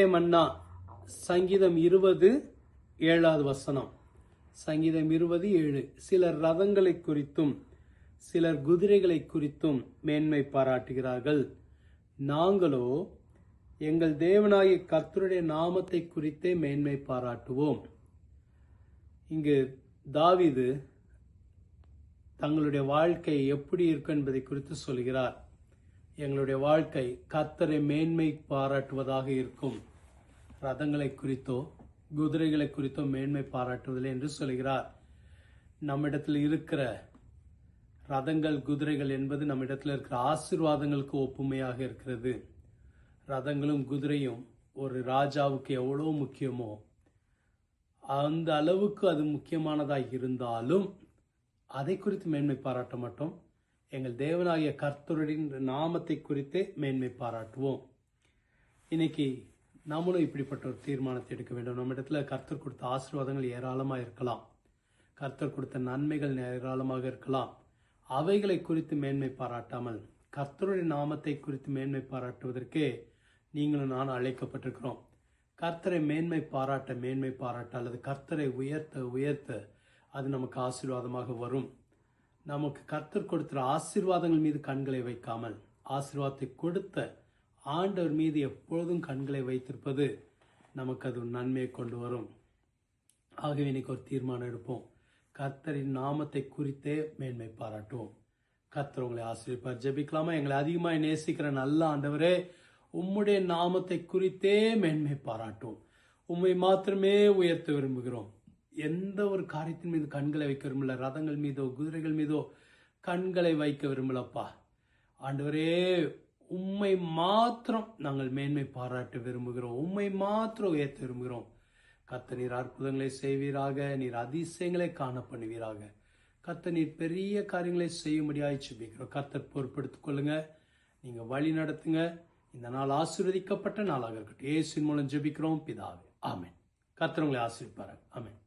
மன்னா சங்கீதம் இருபது ஏழாவது வசனம். சங்கீதம் இருபது ஏழு. சிலர் ரதங்களை குறித்தும் சிலர் குதிரைகளை குறித்தும் மேன்மை பாராட்டுகிறார்கள். நாங்களோ எங்கள் தேவனாகிய கர்த்தருடைய நாமத்தை குறித்தே மேன்மை பாராட்டுவோம். இங்கு தாவிது தங்களுடைய வாழ்க்கை எப்படி இருக்கும் என்பதை குறித்து சொல்கிறார். எங்களுடைய வாழ்க்கை கத்தரை மேன்மை பாராட்டுவதாக இருக்கும். ரதங்களை குறித்தோ குதிரைகளை குறித்தோ மேன்மை பாராட்டுவதில்லை என்று சொல்கிறார். நம்மிடத்தில் இருக்கிற ரதங்கள் குதிரைகள் என்பது நம்மிடத்தில் இருக்கிற ஆசீர்வாதங்களுக்கு ஒப்புமையாக இருக்கிறது. ரதங்களும் குதிரையும் ஒரு ராஜாவுக்கு எவ்வளோ முக்கியமோ அந்த அளவுக்கு அது முக்கியமானதாக இருந்தாலும் அதை குறித்து மேன்மை பாராட்ட மாட்டோம். எங்கள் தேவனாகிய கர்த்தருடைய நாமத்தை குறித்தே மேன்மை பாராட்டுவோம். இன்னைக்கு நாமளும் இப்படிப்பட்ட ஒரு தீர்மானத்தை எடுக்க வேண்டும். நம்ம இடத்துல கர்த்தர் கொடுத்த ஆசீர்வாதங்கள் ஏராளமாக இருக்கலாம். கர்த்தர் கொடுத்த நன்மைகள் ஏராளமாக இருக்கலாம். அவைகளை குறித்து மேன்மை பாராட்டாமல் கர்த்தருடைய நாமத்தை குறித்து மேன்மை பாராட்டுவதற்கே நீங்களும் நான் அழைக்கப்பட்டிருக்கிறோம். கர்த்தரை மேன்மை பாராட்ட மேன்மை பாராட்ட அல்லது கர்த்தரை உயர்த்த உயர்த்த அது நமக்கு ஆசீர்வாதமாக வரும். நமக்கு கர்த்தர் கொடுத்த ஆசீர்வாதங்கள் மீது கண்களை வைக்காமல் ஆசீர்வாதத்தை கொடுத்த ஆண்டவர் மீது எப்பொழுதும் கண்களை வைத்திருப்பது நமக்கு அது நன்மையை கொண்டு வரும். ஆகவே இன்னைக்கு ஒரு தீர்மானம் எடுப்போம். கர்த்தரின் நாமத்தை குறித்தே மேன்மை பாராட்டுவோம். கர்த்தர் உங்களை ஆசிரியப்பார் ஜெபிக்கலாமா? எங்களை அதிகமாக நேசிக்கிற நல்ல ஆண்டவரே உம்முடைய நாமத்தை குறித்தே மேன்மை பாராட்டும் உம்மை மாத்திரமே உயர்த்த விரும்புகிறோம். எந்த ஒரு காரியத்தின் மீது கண்களை வைக்க விரும்பல ரதங்கள் மீதோ குதிரைகள் மீதோ கண்களை வைக்க விரும்பலப்பா. ஆண்டவரே உம்மை மாத்திரம் நாங்கள் மேன்மை பாராட்ட விரும்புகிறோம். உம்மை மாத்திரம் உயர்த்த விரும்புகிறோம். கத்த நீர் அற்புதங்களை செய்வீராக. நீர் அதிசயங்களை காண பண்ணுவீராக. கத்த நீர் பெரிய காரியங்களை செய்யும்படியாக சுபிக்கிறோம் கத்தர் பொறுப்படுத்திக் கொள்ளுங்க. நீங்க வழி நடத்துங்க. இந்த நாள் ஆசீர்வதிக்கப்பட்ட நாளாக இருக்கட்டும். ஏசின் மூலம் ஜெபிக்கிறோம். பிதாவே. ஆமேன். கர்த்தர் உங்களை ஆசீர்வதிப்பாராக ஆமென்.